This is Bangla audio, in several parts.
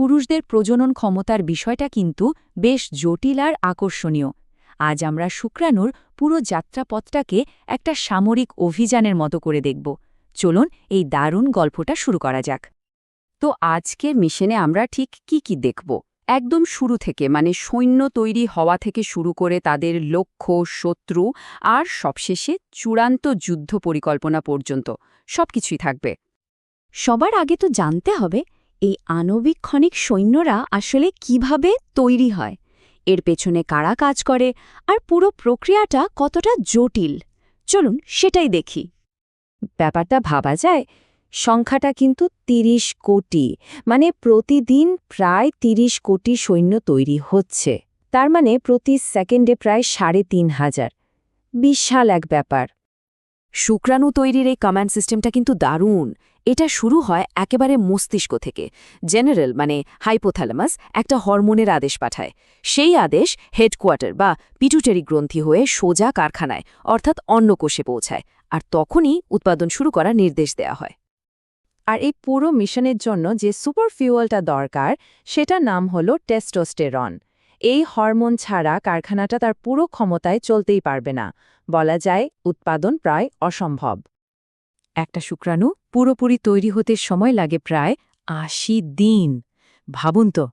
পুরুষদের প্রজনন ক্ষমতার বিষয়টা কিন্তু বেশ জটিল আর আকর্ষণীয়। আজ আমরা শুক্রাণুর পুরো যাত্রাপথটাকে একটা সামরিক অভিযানের মতো করে দেখব। চলুন এই দারুণ গল্পটা শুরু করা যাক। তো আজকের মিশনে আমরা ঠিক কি কি দেখব? একদম শুরু থেকে মানে সৈন্য তৈরি হওয়া থেকে শুরু করে তাদের লক্ষ্য, শত্রু আর সবশেষে চূড়ান্ত যুদ্ধ পরিকল্পনা পর্যন্ত সবকিছুই থাকবে। সবার আগে তো জানতে হবে এই আণবিক ক্ষণিক সৈন্যরা আসলে কীভাবে তৈরি হয়? এর পেছনে কারা কাজ করে? আর পুরো প্রক্রিয়াটা কতটা জটিল? চলুন সেটাই দেখি। ব্যাপারটা ভাবা যায়, সংখ্যাটা কিন্তু ৩০ কোটি মানে প্রতিদিন প্রায় ৩০ কোটি সৈন্য তৈরি হচ্ছে। তার মানে প্রতি সেকেন্ডে প্রায় সাড়ে তিন হাজার। বিশাল এক ব্যাপার। শুক্রাণু তৈরির এই কমান্ড সিস্টেমটা কিন্তু দারুণ। এটা শুরু হয় একেবারে মস্তিষ্ক থেকে। জেনারেল মানে হাইপোথ্যালামাস একটা হরমোনের আদেশ পাঠায়। সেই আদেশ হেডকোয়ার্টার বা পিটুটারি গ্রন্থি হয়ে সোজা কারখানায়, অর্থাৎ অন্য কোষে পৌঁছায়, আর তখনই উৎপাদন শুরু করার নির্দেশ দেয়া হয়। আর এই পুরো মিশনের জন্য যে সুপার ফিউয়েলটা দরকার, সেটার নাম হল টেস্টোস্টেরন এই হরমোন ছাড়া কারখানাটা তার পুরো ক্ষমতায় চলতেই পারবে না। বলা যায় উৎপাদন প্রায় অসম্ভব। একটা শুক্রাণু পুরোপুরি তৈরি হতে সময় লাগে প্রায় আশি দিন। ভাবুন তো,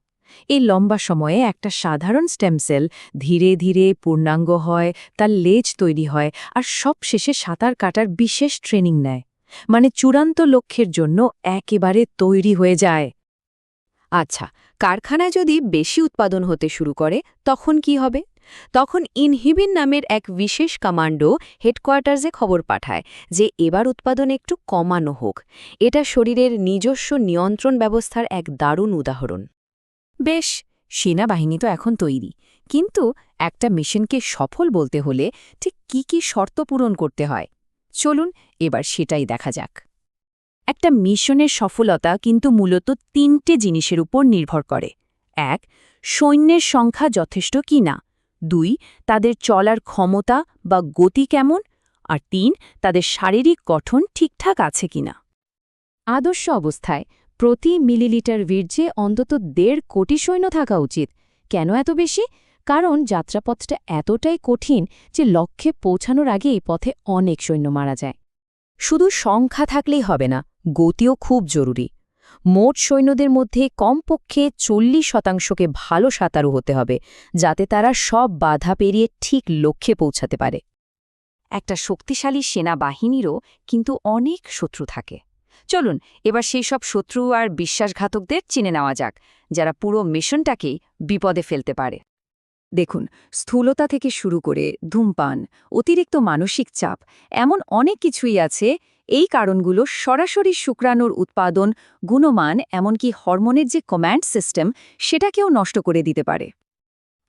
এই লম্বা সময়ে একটা সাধারণ স্টেম সেল ধীরে ধীরে পূর্ণাঙ্গ হয়, তার লেজ তৈরি হয় আর সব শেষে সাঁতার কাটার বিশেষ ট্রেনিং নেয়। মানে চূড়ান্ত লক্ষ্যের জন্য একেবারে তৈরি হয়ে যায়। আচ্ছা কারখানায় যদি বেশি উৎপাদন হতে শুরু করে, তখন কি হবে? তখন ইনহিবিন নামের এক বিশেষ কমান্ডো হেডকোয়ার্টার্সে খবর পাঠায় যে এবার উৎপাদন একটু কমানো হোক। এটা শরীরের নিজস্ব নিয়ন্ত্রণ ব্যবস্থার এক দারুণ উদাহরণ। বেশ, সেনাবাহিনী তো এখন তৈরি। কিন্তু একটা মিশনকে সফল বলতে হলে ঠিক কি কি শর্ত পূরণ করতে হয়? চলুন এবার সেটাই দেখা যাক। একটা মিশনের সফলতা কিন্তু মূলত তিনটে জিনিসের উপর নির্ভর করে। এক, সৈন্যের সংখ্যা যথেষ্ট কি না? দুই, তাদের চলার ক্ষমতা বা গতি কেমন? আর তিন, তাদের শারীরিক গঠন ঠিকঠাক আছে কিনা? আদর্শ অবস্থায়, প্রতি মিলিলিটার বীর্যে অন্তত দেড় কোটি সৈন্য থাকা উচিত। কেন এত বেশি? কারণ যাত্রাপথটা এতটাই কঠিন যে লক্ষ্যে পৌঁছানোর আগে এই পথে অনেক সৈন্য মারা যায়। শুধু সংখ্যা থাকলেই হবে না, গতিও খুব জরুরি। মোট সৈন্যদের মধ্যে কমপক্ষে চল্লিশ শতাংশকে ভালো সাঁতারু হতে হবে, যাতে তারা সব বাধা পেরিয়ে ঠিক লক্ষ্যে পৌঁছাতে পারে। একটা শক্তিশালী সেনাবাহিনীরও কিন্তু অনেক শত্রু থাকে। চলুন, এবার সেই সব শত্রু আর বিশ্বাসঘাতকদের চিনে নেওয়া যাক, যারা পুরো মিশনটাকেই বিপদে ফেলতে পারে। দেখুন, স্থূলতা থেকে শুরু করে ধূমপান, অতিরিক্ত মানসিক চাপ, এমন অনেক কিছুই আছে এই কারণগুলো সরাসরি শুক্রাণুর উৎপাদন, গুণমান, এমনকি হরমোনের যে কমান্ড সিস্টেম সেটাকেও নষ্ট করে দিতে পারে।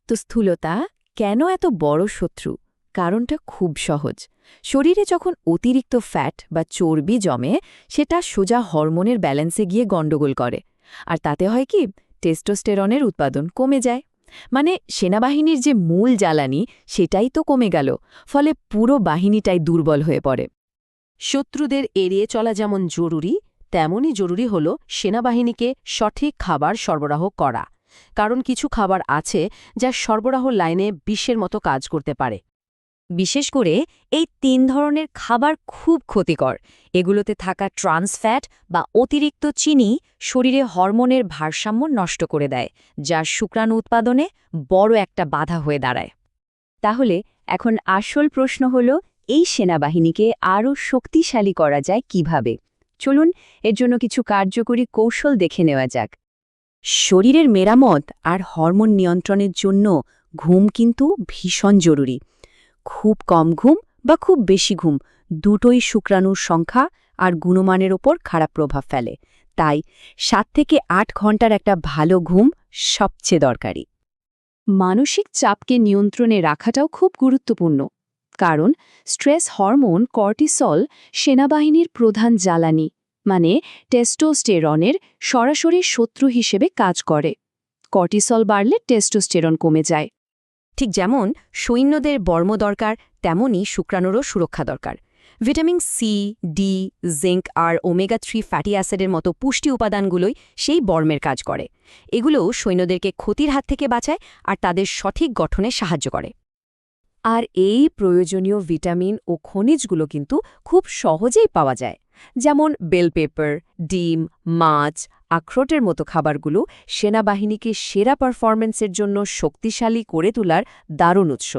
তো স্থূলতা কেন এত বড় শত্রু? কারণটা খুব সহজ। শরীরে যখন অতিরিক্ত ফ্যাট বা চর্বি জমে, সেটা সোজা হরমোনের ব্যালেন্সে গিয়ে গণ্ডগোল করে। আর তাতে হয় কি? টেস্টোস্টেরনের উৎপাদন কমে যায়। মানে সেনাবাহিনীর যে মূল জ্বালানি, সেটাই তো কমে গেল। ফলে পুরো বাহিনীটাই দুর্বল হয়ে পড়ে। শত্রুদের এড়িয়ে চলা যেমন জরুরি, তেমনই জরুরি হল সেনাবাহিনীকে সঠিক খাবার সরবরাহ করা, কারণ কিছু খাবার আছে যা সরবরাহ লাইনে বিশ্বের মতো কাজ করতে পারে। বিশেষ করে এই তিন ধরনের খাবার খুব ক্ষতিকর, এগুলোতে থাকা ট্রান্সফ্যাট বা অতিরিক্ত চিনি শরীরে হরমোনের ভারসাম্য নষ্ট করে দেয়, যা শুক্রাণু উৎপাদনে বড় একটা বাধা হয়ে দাঁড়ায়। তাহলে এখন আসল প্রশ্ন হল এই সেনাবাহিনীকে আরও শক্তিশালী করা যায় কীভাবে? চলুন, এর জন্য কিছু কার্যকরী কৌশল দেখে নেওয়া যাক। শরীরের মেরামত আর হরমোন নিয়ন্ত্রণের জন্য ঘুম কিন্তু ভীষণ জরুরি। খুব কম ঘুম বা খুব বেশি ঘুম দুটোই শুক্রাণুর সংখ্যা আর গুণমানের ওপর খারাপ প্রভাব ফেলে। তাই সাত থেকে আট ঘণ্টার একটা ভালো ঘুম সবচেয়ে দরকারি। মানসিক চাপকে নিয়ন্ত্রণে রাখাটাও খুব গুরুত্বপূর্ণ। কারণ স্ট্রেস হরমোন কর্টিসল সেনাবাহিনীর প্রধান জ্বালানি মানে টেস্টোস্টেরনের সরাসরি শত্রু হিসেবে কাজ করে। কর্টিসল বাড়লে টেস্টোস্টেরন কমে যায়। ঠিক যেমন সৈন্যদের বর্ম দরকার, তেমনই শুক্রাণুরও সুরক্ষা দরকার। ভিটামিন সি, ডি, জিঙ্ক আর ওমেগা থ্রি ফ্যাটি অ্যাসিডের মতো পুষ্টি উপাদানগুলোই সেই বর্মের কাজ করে। এগুলো সৈন্যদেরকে ক্ষতির হাত থেকে বাঁচায় আর তাদের সঠিক গঠনে সাহায্য করে। আর এই প্রয়োজনীয় ভিটামিন ও খনিজগুলো কিন্তু খুব সহজেই পাওয়া যায়। যেমন বেল পেপার, ডিম, মাছ, আখরোটের মতো খাবারগুলো সেনাবাহিনীকে সেরা পারফরম্যান্সের জন্য শক্তিশালী করে তোলার দারুণ উৎস।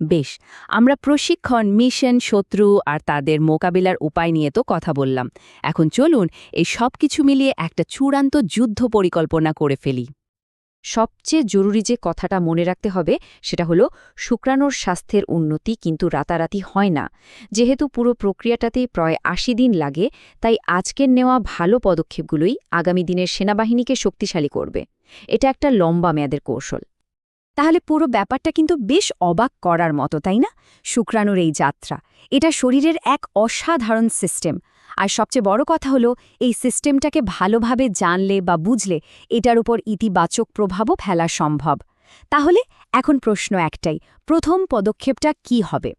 বেশ, আমরা প্রশিক্ষণ, মিশন, শত্রু আর তাদের মোকাবিলার উপায় নিয়ে তো কথা বললাম। এখন চলুন এই সব কিছু মিলিয়ে একটা চূড়ান্ত যুদ্ধ পরিকল্পনা করে ফেলি। সবচেয়ে জরুরি যে কথাটা মনে রাখতে হবে, সেটা হলো শুক্রাণুর স্বাস্থ্যের উন্নতি কিন্তু রাতারাতি হয় না। যেহেতু পুরো প্রক্রিয়াটাতেই প্রায় আশি দিন লাগে, তাই আজকের নেওয়া ভালো পদক্ষেপগুলোই আগামী দিনের সেনাবাহিনীকে শক্তিশালী করবে। এটা একটা লম্বা মেয়াদের কৌশল। তাহলে পুরো ব্যাপারটা কিন্তু বেশ অবাক করার মতো, তাই না? শুক্রাণুর এই যাত্রা, এটা শরীরের এক অসাধারণ সিস্টেম আর সবচেয়ে বড় কথা হলো, এই সিস্টেমটাকে ভালোভাবে জানলে বা বুঝলে এটার উপর ইতিবাচক প্রভাবও ফেলা সম্ভব। তাহলে এখন প্রশ্ন একটাই, প্রথম পদক্ষেপটা কি হবে?